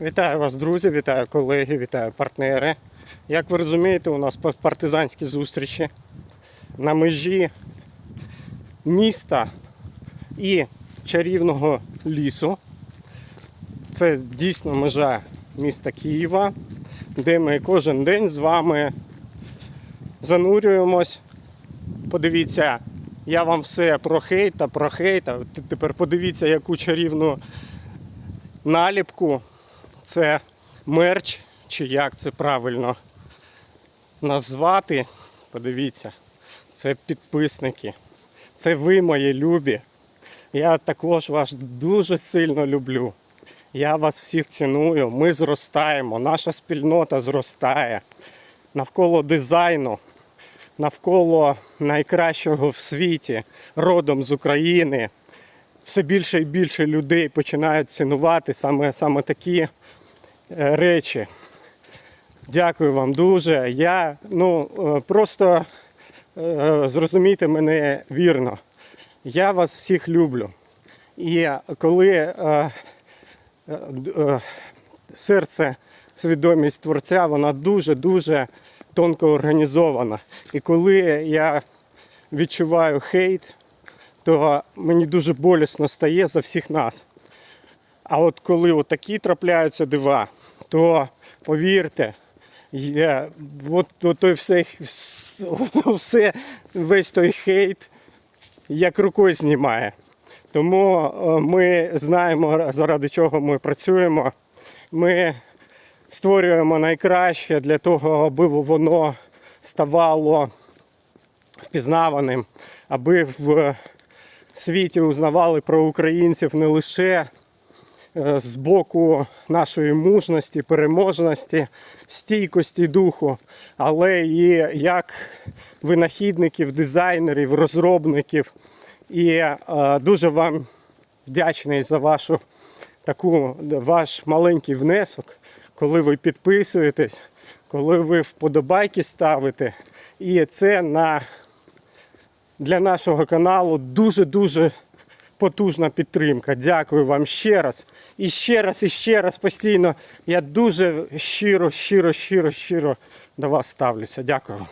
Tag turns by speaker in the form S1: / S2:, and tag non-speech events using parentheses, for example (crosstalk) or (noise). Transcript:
S1: Вітаю вас, друзі, вітаю колеги, вітаю партнери. Як ви розумієте, у нас партизанські зустрічі на межі міста і чарівного лісу. Це дійсно межа міста Києва, де ми кожен день з вами занурюємось. Подивіться, я вам все про хейта, про хейта. Тепер подивіться, яку чарівну наліпку це мерч, чи як це правильно назвати. Подивіться, це підписники. Це ви мої любі. Я також вас дуже сильно люблю. Я вас всіх ціную. Ми зростаємо, наша спільнота зростає навколо дизайну, навколо найкращого в світі, родом з України. Все більше і більше людей починають цінувати саме, саме такі е, речі. Дякую вам дуже. Я ну е, просто е, зрозумійте мене вірно. Я вас всіх люблю. І коли е, е, серце, свідомість творця, вона дуже-дуже тонко організована. І коли я відчуваю хейт, то мені дуже болісно стає за всіх нас. А от коли такі трапляються дива, то повірте, є, от, от все, от (laughs) все, весь той хейт як рукою знімає. Тому е, ми знаємо, заради чого ми працюємо. Ми створюємо найкраще для того, аби воно ставало впізнаваним, аби в світі узнавали про українців не лише е, з боку нашої мужності, переможності, стійкості духу, але і як винахідників, дизайнерів, розробників. І е, дуже вам вдячний за вашу таку ваш маленький внесок, коли ви підписуєтесь, коли ви вподобайки ставите. І це на для нашого каналу дуже-дуже потужна підтримка. Дякую вам ще раз. І ще раз, і ще раз постійно. Я дуже щиро, щиро, щиро, щиро до вас ставлюся. Дякую вам.